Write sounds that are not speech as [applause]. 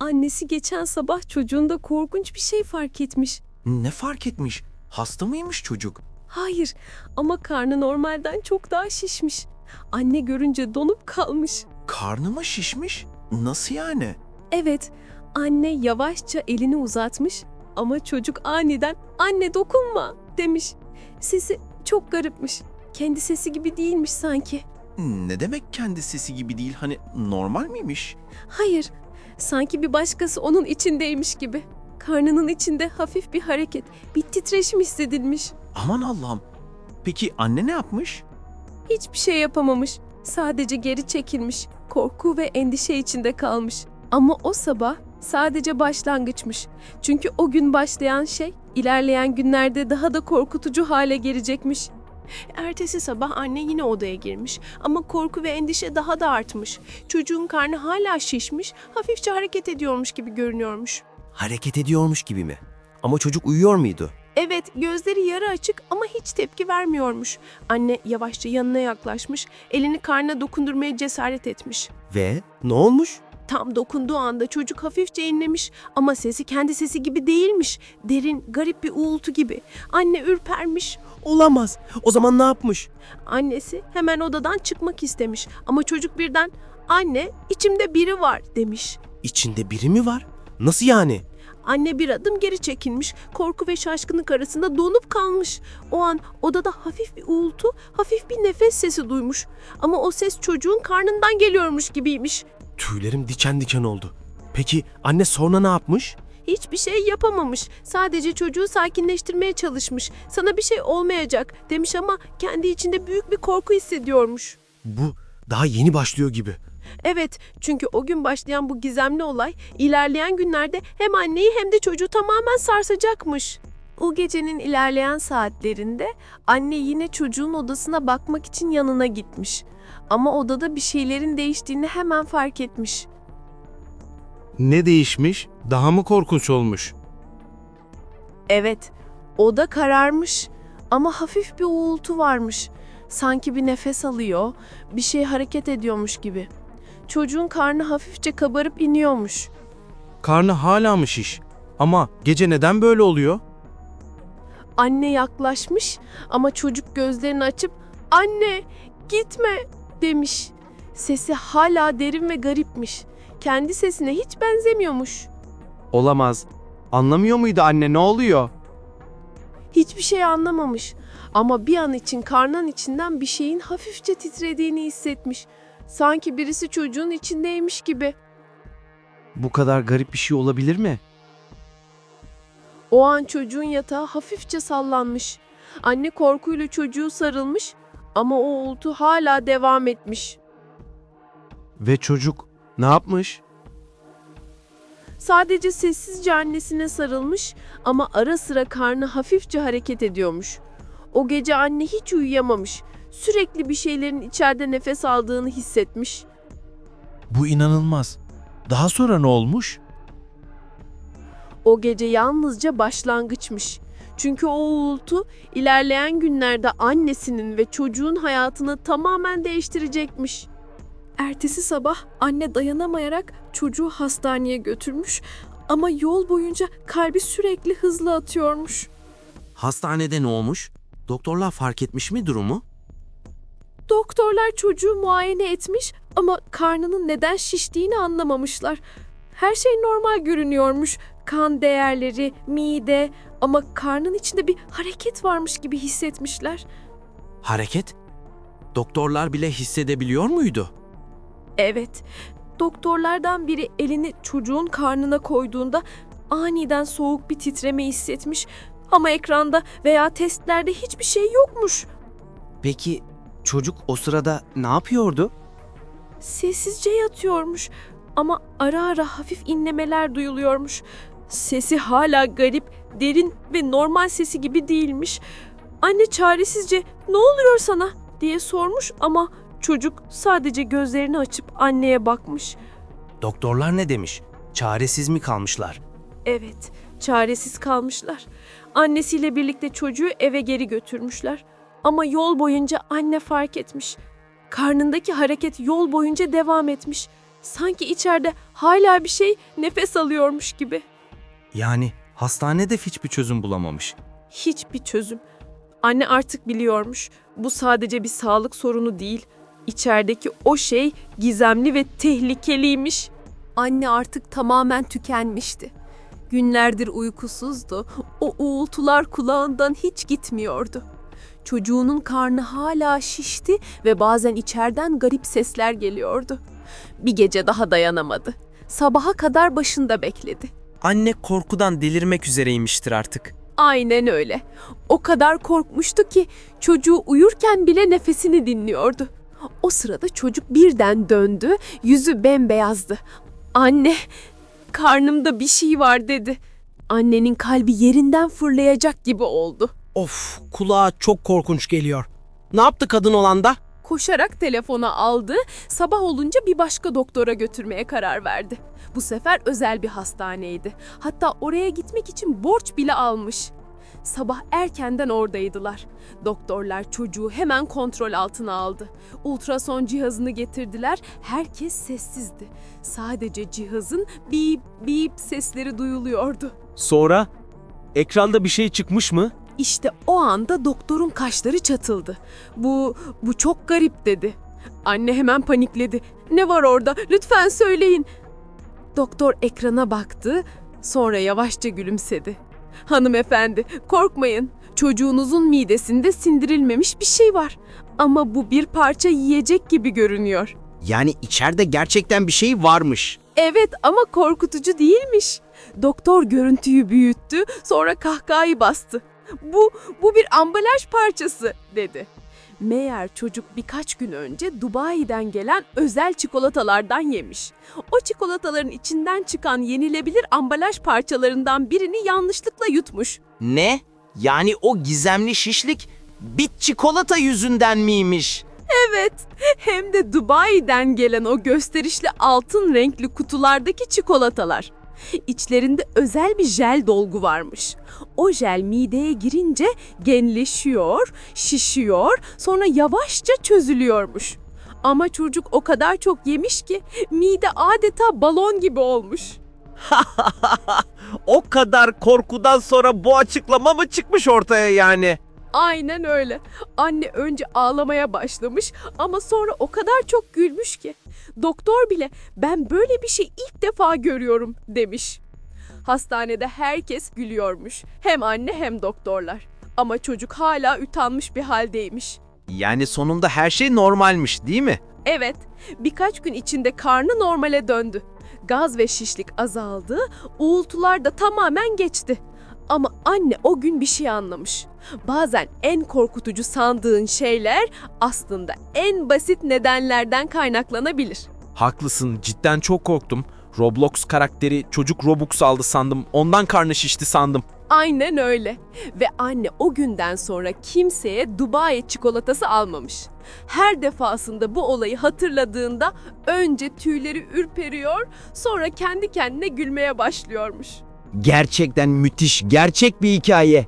Annesi geçen sabah çocuğunda korkunç bir şey fark etmiş. Ne fark etmiş? Hasta mıymış çocuk? Hayır ama karnı normalden çok daha şişmiş. Anne görünce donup kalmış. Karnı mı şişmiş? Nasıl yani? Evet, anne yavaşça elini uzatmış ama çocuk aniden anne dokunma demiş. Sesi çok garipmiş. Kendi sesi gibi değilmiş sanki. Ne demek kendi sesi gibi değil? Hani normal miymiş? Hayır, sanki bir başkası onun içindeymiş gibi. Karnının içinde hafif bir hareket, bir titreşim hissedilmiş. Aman Allah'ım. Peki anne ne yapmış? Hiçbir şey yapamamış. Sadece geri çekilmiş. Korku ve endişe içinde kalmış. Ama o sabah sadece başlangıçmış. Çünkü o gün başlayan şey ilerleyen günlerde daha da korkutucu hale gelecekmiş. Ertesi sabah anne yine odaya girmiş ama korku ve endişe daha da artmış. Çocuğun karnı hala şişmiş, hafifçe hareket ediyormuş gibi görünüyormuş. Hareket ediyormuş gibi mi? Ama çocuk uyuyor muydu? Evet, gözleri yarı açık ama hiç tepki vermiyormuş. Anne yavaşça yanına yaklaşmış, elini karnına dokundurmaya cesaret etmiş. Ve ne olmuş? Tam dokunduğu anda çocuk hafifçe inlemiş ama sesi kendi sesi gibi değilmiş. Derin, garip bir uğultu gibi. Anne ürpermiş. Olamaz. O zaman ne yapmış? Annesi hemen odadan çıkmak istemiş ama çocuk birden "Anne, içimde biri var." demiş. İçinde biri mi var? Nasıl yani? Anne bir adım geri çekilmiş, korku ve şaşkınlık arasında donup kalmış. O an odada hafif bir uğultu, hafif bir nefes sesi duymuş. Ama o ses çocuğun karnından geliyormuş gibiymiş. Tüylerim diken diken oldu. Peki anne sonra ne yapmış? Hiçbir şey yapamamış. Sadece çocuğu sakinleştirmeye çalışmış. Sana bir şey olmayacak demiş ama kendi içinde büyük bir korku hissediyormuş. Bu daha yeni başlıyor gibi. Evet, çünkü o gün başlayan bu gizemli olay ilerleyen günlerde hem anneyi hem de çocuğu tamamen sarsacakmış. O gecenin ilerleyen saatlerinde anne yine çocuğun odasına bakmak için yanına gitmiş. Ama odada bir şeylerin değiştiğini hemen fark etmiş. Ne değişmiş? Daha mı korkunç olmuş? Evet, oda kararmış ama hafif bir uğultu varmış. Sanki bir nefes alıyor, bir şey hareket ediyormuş gibi. Çocuğun karnı hafifçe kabarıp iniyormuş. Karnı hala mı şiş? Ama gece neden böyle oluyor? Anne yaklaşmış ama çocuk gözlerini açıp "Anne, gitme." demiş. Sesi hala derin ve garipmiş. Kendi sesine hiç benzemiyormuş. Olamaz. Anlamıyor muydu anne ne oluyor? Hiçbir şey anlamamış ama bir an için karnın içinden bir şeyin hafifçe titrediğini hissetmiş. Sanki birisi çocuğun içindeymiş gibi. Bu kadar garip bir şey olabilir mi? O an çocuğun yatağı hafifçe sallanmış. Anne korkuyla çocuğu sarılmış ama o uğultu hala devam etmiş. Ve çocuk ne yapmış? Sadece sessizce annesine sarılmış ama ara sıra karnı hafifçe hareket ediyormuş. O gece anne hiç uyuyamamış. Sürekli bir şeylerin içeride nefes aldığını hissetmiş. Bu inanılmaz. Daha sonra ne olmuş? O gece yalnızca başlangıçmış. Çünkü o uğultu ilerleyen günlerde annesinin ve çocuğun hayatını tamamen değiştirecekmiş. Ertesi sabah anne dayanamayarak çocuğu hastaneye götürmüş ama yol boyunca kalbi sürekli hızlı atıyormuş. Hastanede ne olmuş? Doktorlar fark etmiş mi durumu? Doktorlar çocuğu muayene etmiş ama karnının neden şiştiğini anlamamışlar. Her şey normal görünüyormuş. Kan değerleri, mide ama karnın içinde bir hareket varmış gibi hissetmişler. Hareket? Doktorlar bile hissedebiliyor muydu? Evet, doktorlardan biri elini çocuğun karnına koyduğunda aniden soğuk bir titreme hissetmiş ama ekranda veya testlerde hiçbir şey yokmuş. Peki çocuk o sırada ne yapıyordu? Sessizce yatıyormuş ama ara ara hafif inlemeler duyuluyormuş. Sesi hala garip, derin ve normal sesi gibi değilmiş. Anne çaresizce "Ne oluyor sana?" diye sormuş ama çocuk sadece gözlerini açıp anneye bakmış. Doktorlar ne demiş? Çaresiz mi kalmışlar? Evet, çaresiz kalmışlar. Annesiyle birlikte çocuğu eve geri götürmüşler. Ama yol boyunca anne fark etmiş. Karnındaki hareket yol boyunca devam etmiş. Sanki içeride hala bir şey nefes alıyormuş gibi. Yani hastanede hiçbir çözüm bulamamış. Hiçbir çözüm. Anne artık biliyormuş. Bu sadece bir sağlık sorunu değil. İçerideki o şey gizemli ve tehlikeliymiş. Anne artık tamamen tükenmişti. Günlerdir uykusuzdu. O uğultular kulağından hiç gitmiyordu. Çocuğunun karnı hala şişti ve bazen içeriden garip sesler geliyordu. Bir gece daha dayanamadı. Sabaha kadar başında bekledi. Anne korkudan delirmek üzereymiştir artık. Aynen öyle. O kadar korkmuştu ki çocuğu uyurken bile nefesini dinliyordu. O sırada çocuk birden döndü, yüzü bembeyazdı. Anne, karnımda bir şey var dedi. Annenin kalbi yerinden fırlayacak gibi oldu. Of kulağa çok korkunç geliyor. Ne yaptı kadın olan da? Koşarak telefona aldı, sabah olunca bir başka doktora götürmeye karar verdi. Bu sefer özel bir hastaneydi. Hatta oraya gitmek için borç bile almış. Sabah erkenden oradaydılar. Doktorlar çocuğu hemen kontrol altına aldı. Ultrason cihazını getirdiler. Herkes sessizdi. Sadece cihazın bip bip sesleri duyuluyordu. Sonra ekranda bir şey çıkmış mı? İşte o anda doktorun kaşları çatıldı. Bu, bu çok garip dedi. Anne hemen panikledi. Ne var orada? Lütfen söyleyin. Doktor ekrana baktı, sonra yavaşça gülümsedi. Hanımefendi, korkmayın. Çocuğunuzun midesinde sindirilmemiş bir şey var. Ama bu bir parça yiyecek gibi görünüyor. Yani içeride gerçekten bir şey varmış. Evet ama korkutucu değilmiş. Doktor görüntüyü büyüttü, sonra kahkahayı bastı. Bu, bu bir ambalaj parçası dedi. Meğer çocuk birkaç gün önce Dubai'den gelen özel çikolatalardan yemiş. O çikolataların içinden çıkan yenilebilir ambalaj parçalarından birini yanlışlıkla yutmuş. Ne? Yani o gizemli şişlik bit çikolata yüzünden miymiş? Evet, hem de Dubai'den gelen o gösterişli altın renkli kutulardaki çikolatalar. İçlerinde özel bir jel dolgu varmış. O jel mideye girince genleşiyor, şişiyor, sonra yavaşça çözülüyormuş. Ama çocuk o kadar çok yemiş ki mide adeta balon gibi olmuş. [laughs] O kadar korkudan sonra bu açıklama mı çıkmış ortaya yani? Aynen öyle. Anne önce ağlamaya başlamış ama sonra o kadar çok gülmüş ki. Doktor bile ben böyle bir şey ilk defa görüyorum demiş. Hastanede herkes gülüyormuş. Hem anne hem doktorlar. Ama çocuk hala utanmış bir haldeymiş. Yani sonunda her şey normalmiş değil mi? Evet, birkaç gün içinde karnı normale döndü. Gaz ve şişlik azaldı, uğultular da tamamen geçti. Ama anne o gün bir şey anlamış. Bazen en korkutucu sandığın şeyler aslında en basit nedenlerden kaynaklanabilir. Haklısın cidden çok korktum. Roblox karakteri çocuk Robux aldı sandım. Ondan karnı şişti sandım. Aynen öyle. Ve anne o günden sonra kimseye Dubai çikolatası almamış. Her defasında bu olayı hatırladığında önce tüyleri ürperiyor, sonra kendi kendine gülmeye başlıyormuş. Gerçekten müthiş, gerçek bir hikaye.